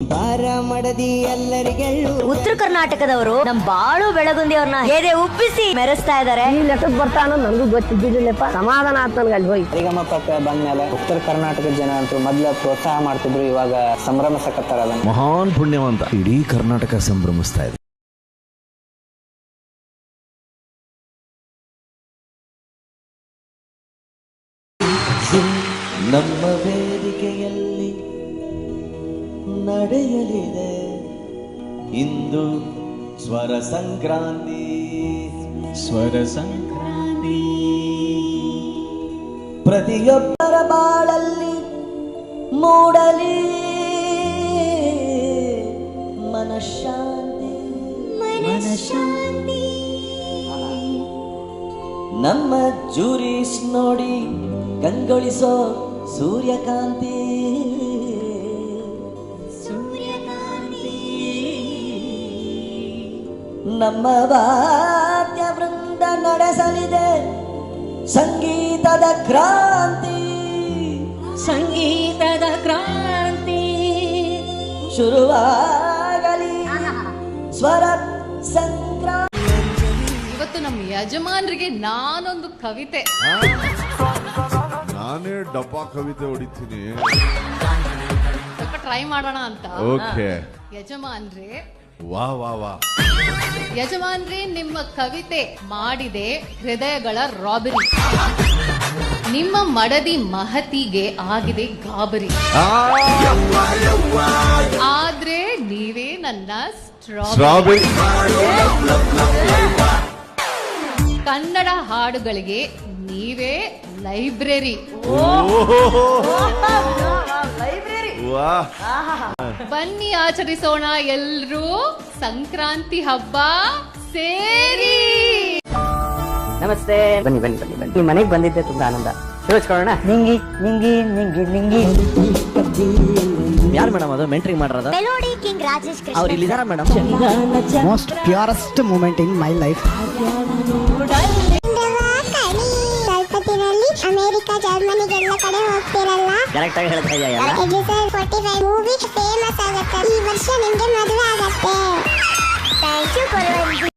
ಬಾರ ಮಡದಿ ಎಲ್ಲರಿಗೆಳ್ಳು ಉತ್ತರ ಕರ್ನಾಟಕದವರು ನಮ್ ಬಾಳು ಬೆಳಗುಂದಿ ಅವ್ರನ್ನ ಎದೆ ಉಪ್ಪಿಸಿ ಮೆರೆಸ್ತಾ ಇದಾರೆ. ಈ ಲೆಕ್ಕಕ್ಕೆ ಬರ್ತಾನೋ ನನಗೂ ಗೊತ್ತಿದ್ದಿಲ್ಲಪ್ಪ ಸಮಾಧಾನ ಆತ್ ನನಗೆ ಅಲ್ಲಿ ಹೋಗಿ. ಸರಿಗಮಪ ಬಂದ್ಮೇಲೆ ಉತ್ತರ ಕರ್ನಾಟಕದ ಜನ ಅಂತೂ ಮೊದ್ಲ ಪ್ರೋತ್ಸಾಹ ಮಾಡ್ತಿದ್ರು ಇವಾಗ ಸಂಭ್ರಮಿಸಕತ್ತಾರ ಅದನ್ನ. ಮಹಾನ್ ಪುಣ್ಯವಂತ. ಇಡೀ ಕರ್ನಾಟಕ ಸಂಭ್ರಮಿಸ್ತಾ ಇದೆ. ನಮ್ಮ ವೇದಿಕೆಯಲ್ಲಿ ನಡೆಯಲಿದೆ. ಇಂದು ಸ್ವರ ಸಂಕ್ರಾಂತಿ. ಸ್ವರ ಸಂಕ್ರಾಂತಿ. ಪ್ರತಿಯೊಬ್ಬರ ಬಾಳಲ್ಲಿ ಮೂಡಲಿ. ಮನಶಾಂತಿ. ಮನಶಾಂತಿ. ನಮ್ಮ ಜೂರಿಸ್ ನೋಡಿ ಕಂಗೊಳಿಸೋ ಸೂರ್ಯಕಾಂತಿ ಸೂರ್ಯಕಾಂತಿ. ನಮ್ಮ ವಾದ್ಯ ವೃಂದ ನಡೆಸಲಿದೆ. ಸಂಗೀತದ ಕ್ರಾಂತಿ. ಸಂಗೀತದ ಕ್ರಾಂತಿ. ಶುರುವಾಗಲಿ. ಸ್ವರ ಸಂಕ್ರಾಂತಿ ಇವತ್ತು ನಮ್ಮ ಯಜಮಾನ್ರಿಗೆ ನಾನೊಂದು ಕವಿತೆ. ನಾನೇ ಡಬ್ಬ ಕವಿತೆ ಹೊಡಿತೀನಿ. ಸ್ವಲ್ಪ ಟ್ರೈ ಮಾಡೋಣ ಅಂತ. ಓಕೆ ಯಜಮಾನ್ರೆ ವಾ ವಾ ವಾ. ಯಜಮಾನ್ರಿ ನಿಮ್ಮ ಕವಿತೆ ಮಾಡಿದೆ ಹೃದಯಗಳ ರಾಬರಿ. ನಿಮ್ಮ ಮಡದಿ ಮಹತಿಗೆ ಆಗಿದೆ ಗಾಬರಿ. ಆದ್ರೆ ನೀವೇ ನನ್ನ ಸ್ಟ್ರಾಬೆರಿ ಸ್ಟ್ರಾಬೆರಿ ಕನ್ನಡ ಹಾಡುಗಳಿಗೆ ನೀವೇ ಲೈಬ್ರರಿ. ವಾ. ಬನ್ನಿ ಆಚರಿಸೋಣ ಎಲ್ರೂ. ಸಂಕ್ರಾಂತಿ ಹಬ್ಬ ಸೇರಿ. ನಮಸ್ತೆ. ಬನ್ನಿ ಬನ್ನಿ ಬನ್ನಿ ಬನ್ನಿ. ಮನೆಗೆ ಬಂದಿದ್ದೆ ತುಂಬಾ ಆನಂದ. ಯೋಚಿಸ್ಕೊಳ್ಳೋಣ ನಿಂಗಿ ನಿಂಗಿ ನಿಂಗಿ ನಿಂಗಿ. ಯಾರು ಮೇಡಮ್ ಅದು? ಮೆಂಟ್ರಿಂಗ್ ಮಾಡಿರೋದು? Melody king Rajesh Krishna. ಅವ್ರು ಇಲ್ಲಿದಾರ madam? Most purest moment in my life. ಜರ್ಮನಿಗೆಲ್ಲ ಕಡೆ ಹೋಗ್ತಿರಲ್ಲ? ಕರೆಕ್ಟ್ ಆಗಿ ಹೇಳ್ತಾ ಇದೆಯಾ ಎಲ್ಲ. ಇದು sir forty five movie famous ಆಗುತ್ತೆ. ಈ ವರ್ಷ ನಿಮ್ಗೆ ಮದುವೆ ಆಗತ್ತೆ. Thank you